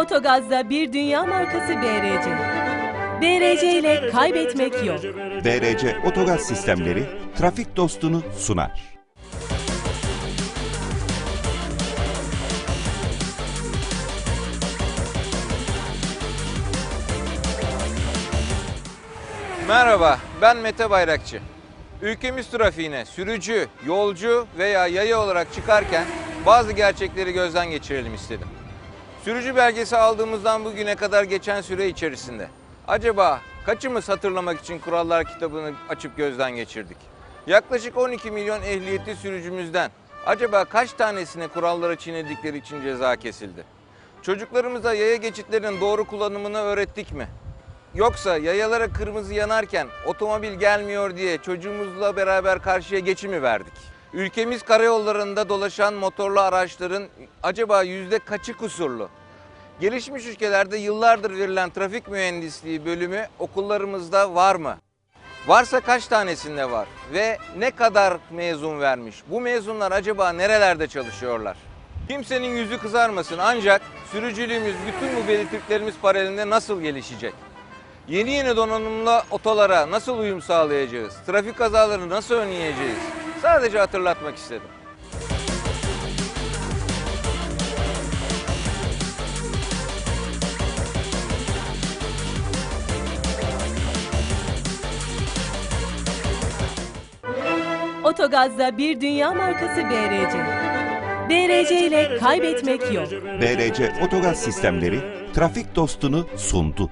Otogaz'da bir dünya markası BRC. BRC ile kaybetmek yok. DRC Otogaz Sistemleri trafik dostunu sunar. Merhaba, ben Mete Bayrakçı. Ülkemiz trafiğine sürücü, yolcu veya yaya olarak çıkarken bazı gerçekleri gözden geçirelim istedim. Sürücü belgesi aldığımızdan bugüne kadar geçen süre içerisinde acaba kaçımız hatırlamak için kurallar kitabını açıp gözden geçirdik? Yaklaşık 12 milyon ehliyetli sürücümüzden acaba kaç tanesine kuralları çiğnedikleri için ceza kesildi? Çocuklarımıza yaya geçitlerinin doğru kullanımını öğrettik mi? Yoksa yayalara kırmızı yanarken otomobil gelmiyor diye çocuğumuzla beraber karşıya geçimi verdik? Ülkemiz karayollarında dolaşan motorlu araçların acaba yüzde kaçı kusurlu? Gelişmiş ülkelerde yıllardır verilen trafik mühendisliği bölümü okullarımızda var mı? Varsa kaç tanesinde var? Ve ne kadar mezun vermiş? Bu mezunlar acaba nerelerde çalışıyorlar? Kimsenin yüzü kızarmasın ancak sürücülüğümüz bütün bu belirtiliklerimiz paralelinde nasıl gelişecek? Yeni yeni donanımlı otolara nasıl uyum sağlayacağız? Trafik kazalarını nasıl önleyeceğiz? Sadece hatırlatmak istedim. Otogaz'da bir dünya markası BRC. BRC ile kaybetmek yok. DRC Otogaz Sistemleri trafik dostunu sundu.